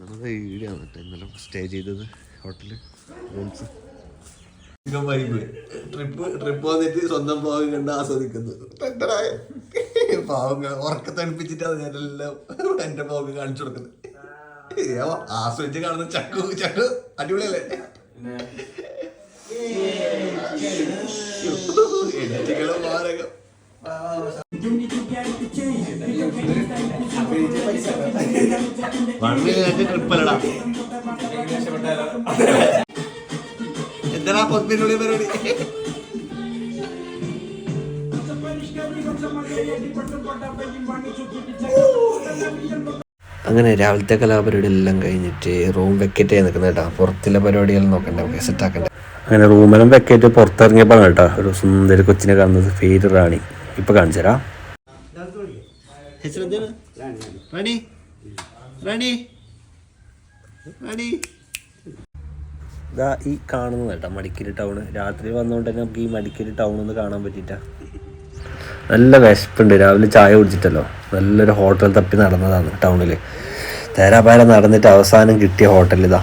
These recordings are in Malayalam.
നമ്മുടെ ഈടെയാണ് കേട്ടോ. ഇന്നലെ സ്റ്റേ ചെയ്തത് ഹോട്ടൽ റൂംസ് ട്രിപ്പ് ട്രിപ്പ് വന്നിട്ട് സ്വന്തം ഭാവം കണ്ട് ആസ്വദിക്കുന്നു. ടെൻഡറായ പാവങ്ങൾ ഉറക്കത്തണിപ്പിച്ചിട്ടാണ് ഞാനെല്ലാം എന്റെ ഭാവം കാണിച്ചു കൊടുക്കുന്നത്. ആസ്വദിച്ച് കാണുന്ന ചക്കു ചക്കു. അടിപൊളിയല്ലേ? എഡിറ്റുകളും മാരകം. ട്രിപ്പല്ലടാ എന്താ പരിപാടി? അങ്ങനെ രാവിലത്തെ കലാപരിപാടി എല്ലാം കഴിഞ്ഞിട്ട് റൂം വെക്കറ്റ് ആയി നിൽക്കുന്ന കേട്ടോ. പുറത്തുള്ള പരിപാടികൾ നോക്കണ്ട നമുക്ക് സെറ്റ് ആക്കണ്ട. അങ്ങനെ റൂമെല്ലാം വെക്കറ്റ് പുറത്തിറങ്ങിയപ്പോഴാണ് കേട്ടോ. ഒരു സുന്ദര കൊച്ചിനെ കാണുന്നത് പേര് റാണി. ഇപ്പൊ കാണിച്ചു തരാം റെഡി റാണി ഇതാ ഈ കാണുന്നത് കേട്ടോ മടിക്കേരി ടൗണ് രാത്രി വന്നുകൊണ്ട് തന്നെ നമുക്ക് ഈ മടിക്കേരി ടൗൺ ഒന്ന് കാണാൻ പറ്റിയിട്ട. നല്ല വിശപ്പുണ്ട്. രാവിലെ ചായ കുടിച്ചിട്ടല്ലോ. നല്ലൊരു ഹോട്ടൽ തപ്പി നടന്നതാണ് ടൗണിൽ തേരാപാര നടന്നിട്ട് അവസാനം കിട്ടിയ ഹോട്ടൽ ഇതാ.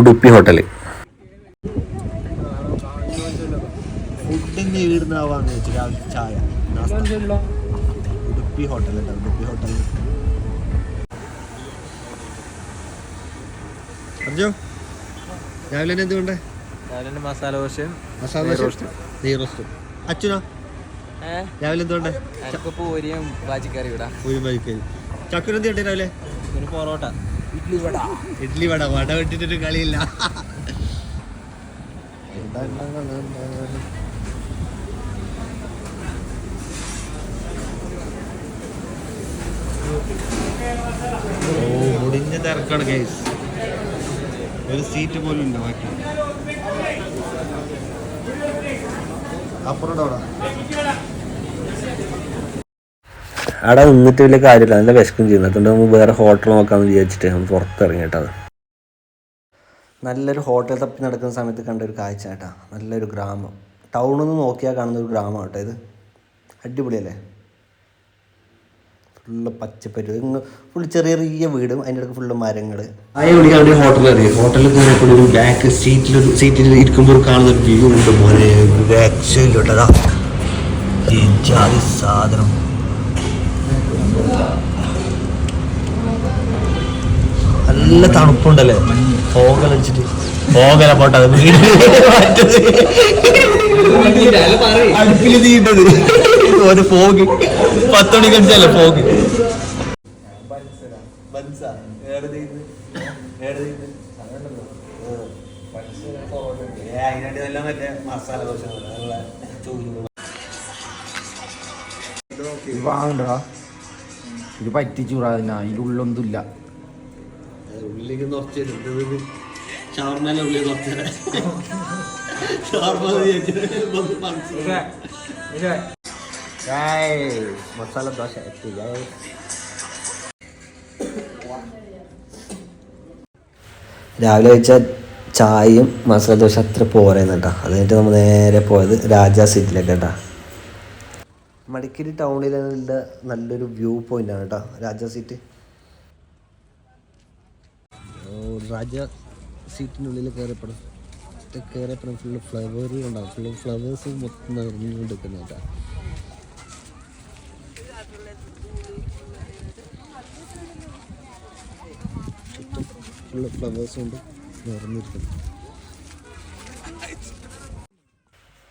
ഉടുപ്പി ഹോട്ടൽ ഫുഡിന്റെ ഈടുന്നാവാന്ന് വെച്ചു രാവിലെ ചായ. ഉടുപ്പി ഹോട്ടൽ ഉടുപ്പി ഹോട്ടൽ അർജോ രാവിലെ തന്നെ എന്തുകൊണ്ട് രാവിലെ മസാല ദോശയും മസാല ദോശ നെയ് റോസ്റ്റും. അച്ഛനോ? രാവിലെ എന്തുകൊണ്ട് പൂരിയും ബാജിക്കറി ചക്കുന് എന്ത് കിട്ടി രാവിലെ? ഒരു പൊറോട്ട. ഇഡ്ലി വട. ഇഡ്ലി വട. വട വിട്ടിട്ടൊരു കളിയില്ല. ഓ മുടിഞ്ഞ തിരക്കാണ് കേസ് ഒരു സീറ്റ് പോലും ഉണ്ട് ബാക്കി. അപ്പുറം അവിടെ അവിടെ നിന്നിട്ട് വലിയ കാര്യമില്ല. നല്ല വിശക്കും ചെയ്യുന്നത് അതുകൊണ്ട് നമുക്ക് വേറെ ഹോട്ടൽ നോക്കാമെന്ന് വിചാരിച്ചിട്ട് നമ്മൾ പുറത്തിറങ്ങിയിട്ടത് നല്ലൊരു ഹോട്ടൽ തപ്പി നടക്കുന്ന സമയത്ത് കണ്ട ഒരു കാഴ്ച കേട്ടാ. നല്ലൊരു ഗ്രാമം. ടൗണിൽ നിന്ന് നോക്കിയാൽ കാണുന്ന ഒരു ഗ്രാമം കേട്ടോ ഇത്. അടിപൊളിയല്ലേ? ഫുള്ള് പച്ചപ്പരി. ഫുള്ള് ചെറിയ ചെറിയ വീടും അതിന്റെ ഇടയ്ക്ക് ഫുള്ള് മരങ്ങൾ വേണ്ടി ഹോട്ടൽ അറിയാം? ഹോട്ടലിൽ കയറിയപ്പോൾ ഒരു ബാക്ക് സീറ്റിലൊരു സീറ്റിൽ ഇരിക്കുമ്പോൾ കാണുന്ന ഒരു വ്യൂ ഉണ്ട് പോലെ രക്ഷയില്ലോട്ടതാ സാധനം. നല്ല തണുപ്പുണ്ടല്ലേ? അത് വീട്ടിൽ പോട്ടത് അടുപ്പിൽ തീണ്ടത് ഒരു ഫോഗ്. പത്ത് മണി കഴിച്ചല്ലേ ഫോഗ് മസാല ദോശ ഇത് വാങ്ങണ്ടടാ ഇത് പറ്റിച്ചൂടാ ഉള്ളിലേക്ക് കുറച്ച് ഷവർമേലെ ഉള്ളിൽ കുറച്ച് ഷവർമ മസാല ദോശ എത്തി രാവിലെ കഴിച്ച ചായയും മസാല ദോശ അത്ര പോരായിരുന്നു കേട്ടോ. അത് കഴിഞ്ഞിട്ട് നമ്മൾ നേരെ പോയത് രാജാ സീറ്റിലേക്ക് കേട്ടോ. മടിക്കേരി ടൗണിലുള്ള നല്ലൊരു വ്യൂ പോയിന്റ് ആണ് കേട്ടോ രാജാ സീറ്റ് രാജ സീറ്റിനുള്ളിൽ കയറിപ്പെടും കയറിയപ്പോഴും ഫുള്ള് ഉണ്ടാവും. ഫുള്ള് ഫ്ലവേഴ്സ് മൊത്തം നിറഞ്ഞുകൊണ്ടിരിക്കുന്ന കേട്ടോ. ഫുള്ള് ഫ്ലവേഴ്സ് കൊണ്ട് നിറഞ്ഞിരിക്കുന്നു.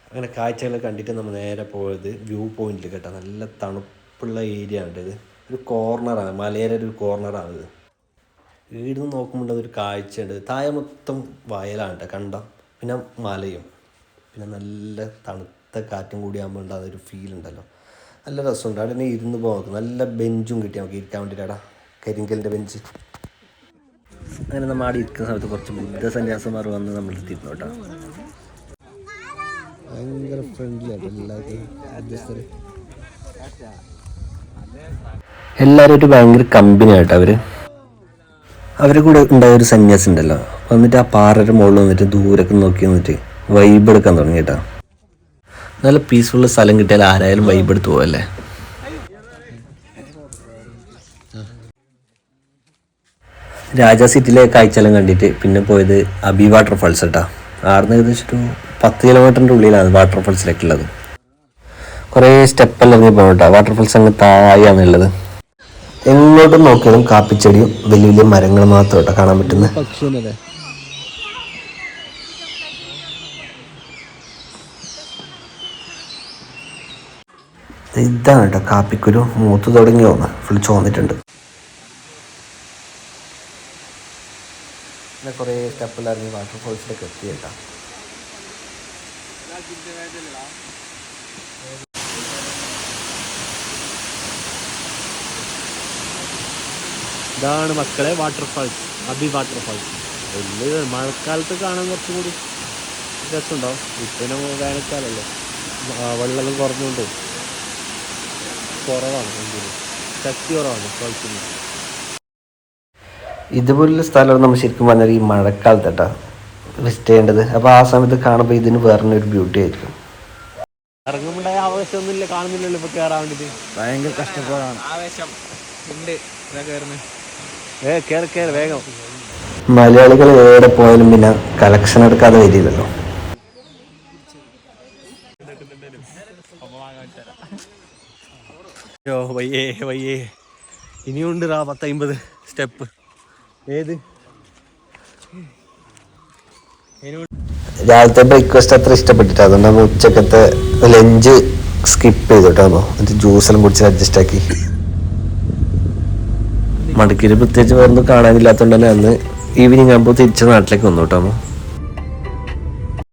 അങ്ങനെ കാഴ്ചകൾ കണ്ടിട്ട് നമ്മൾ നേരെ പോയത് വ്യൂ പോയിന്റിൽ കേട്ടോ. നല്ല തണുപ്പുള്ള ഏരിയ ആണ് ഇത്. ഒരു കോർണറാണ് മലയുടെ ഒരു കോർണറാണ് ഇത്. വീടിന്ന് നോക്കുമ്പോൾ ഒരു കാഴ്ചയുണ്ട്. താഴെ മൊത്തം വയലാണ് കണ്ടോ പിന്നെ മലയും. പിന്നെ നല്ല തണുത്ത കാറ്റും കൂടി ആകുമ്പോൾ ഉണ്ടാകുന്ന ഒരു ഫീൽ ഉണ്ടല്ലോ. നല്ല രസമുണ്ട്. അവിടെ ഇരുന്ന് പോകാം. നല്ല ബെഞ്ചും കിട്ടി നമുക്ക് ഇരിക്കാൻ വേണ്ടിയിട്ടാടാ കരിങ്കലിന്റെ ബെഞ്ച് അങ്ങനെ നമ്മൾ ആടി ഇരിക്കുന്ന സമയത്ത് കുറച്ച് ബുദ്ധ സന്യാസന്മാർ വന്ന് നമ്മൾ എത്തിയിരുന്നു കേട്ടോ. ഭയങ്കര ഫ്രണ്ട്ലി ആയിട്ട് എല്ലാവർക്കും ഒരു ഭയങ്കര കമ്പനി ആയിട്ട് അവർ. അവരെ കൂടെ ഉണ്ടായ ഒരു സന്യാസി ഉണ്ടല്ലോ. വന്നിട്ട് ആ പാറയുടെ മുകളിൽ വന്നിട്ട് ദൂരൊക്കെ നോക്കി വന്നിട്ട് വൈബ് എടുക്കാൻ തുടങ്ങി കേട്ടോ. നല്ല പീസ്ഫുൾ സ്ഥലം കിട്ടിയാൽ ആരായാലും വൈബ് എടുത്ത് പോവല്ലേ? രാജാ സിറ്റിയിലെ കാഴ്ചയെല്ലാം കണ്ടിട്ട് പിന്നെ പോയത് അബി വാട്ടർഫാൾസ് കേട്ടാ ആടുന്ന് ഏകദേശം ഒരു പത്ത് കിലോമീറ്ററിന്റെ ഉള്ളിലാണ് വാട്ടർഫാൾസിലേക്ക് ഉള്ളത്. കുറേ സ്റ്റെപ്പെല്ലാം ഇറങ്ങി പോകണം കേട്ടോ വാട്ടർഫാൾസ് അങ്ങ് താഴെയാണുള്ളത് എങ്ങോട്ടും നോക്കിയാലും കാപ്പിച്ചെടിയും വലിയ വലിയ മരങ്ങൾ മാത്രം കേട്ടോ കാണാൻ പറ്റുന്നത് ഇതാണ് കേട്ടോ കാപ്പിക്കുരു. മൂത്ത് തുടങ്ങി തോന്നുന്നു. ഫുൾ ചോന്നിട്ടുണ്ട് കുറേ സ്റ്റെപ്പെല്ലാം ഇറങ്ങി വാട്ടർഫാൾസിലേക്ക് എത്തി കേട്ടോ. ഇതാണ് മക്കളെ വാട്ടർഫാൾസ് അബി വാട്ടർഫാൾസ് വലിയ മഴക്കാലത്ത് കാണാൻ കുറച്ചും കൂടി രസമുണ്ടാവും ഇപ്പം വേനൽക്കാലല്ലേ. വെള്ളം കുറഞ്ഞുകൊണ്ട് കുറവാണ് എന്തെങ്കിലും ശക്തി കുറവാണ് ഫാൾസിന് ഇതുപോലുള്ള സ്ഥലം നമ്മൾ ശരിക്കും പറഞ്ഞാൽ ഈ മഴക്കാലത്ത് കേട്ടോ വിസിറ്റ് ചെയ്യേണ്ടത്. അപ്പോൾ ആ സമയത്ത് കാണുമ്പോൾ ഇതിന് വേറെ ഒരു ബ്യൂട്ടി ആയിരിക്കും കാണുന്നില്ലല്ലോ കയറാൻ ഭയങ്കര കഷ്ടപ്പാടാണ്. ആവേശം. ഉണ്ട്. ഏ കയറി കയറി വേഗം. മലയാളികൾ എവിടെ പോയാലും പിന്നെ കളക്ഷൻ എടുക്കാതെ വരില്ലല്ലോ. അയ്യോ വയ്യേ വയ്യേ. ഇനിയുണ്ട് റാ പത്തമ്പത് സ്റ്റെപ്പ്. ഏത്? രാവിലത്തെ ബ്രേക്ക്ഫാസ്റ്റ് അത്ര ഇഷ്ടപ്പെട്ടിട്ട് അതുകൊണ്ട് നമ്മൾ ഉച്ചക്കത്തെ ലഞ്ച് സ്കിപ്പ് ചെയ്തു കേട്ടോ എന്നിട്ട് ജ്യൂസെല്ലാം കുടിച്ച് അഡ്ജസ്റ്റ് ആക്കി. മടക്കിയിൽ പ്രത്യേകിച്ച് വേറൊന്നും കാണാനില്ലാത്തതുകൊണ്ട് തന്നെ അന്ന് ഈവനിങ് ആകുമ്പോൾ തിരിച്ച് നാട്ടിലേക്ക് വന്നു കേട്ടോ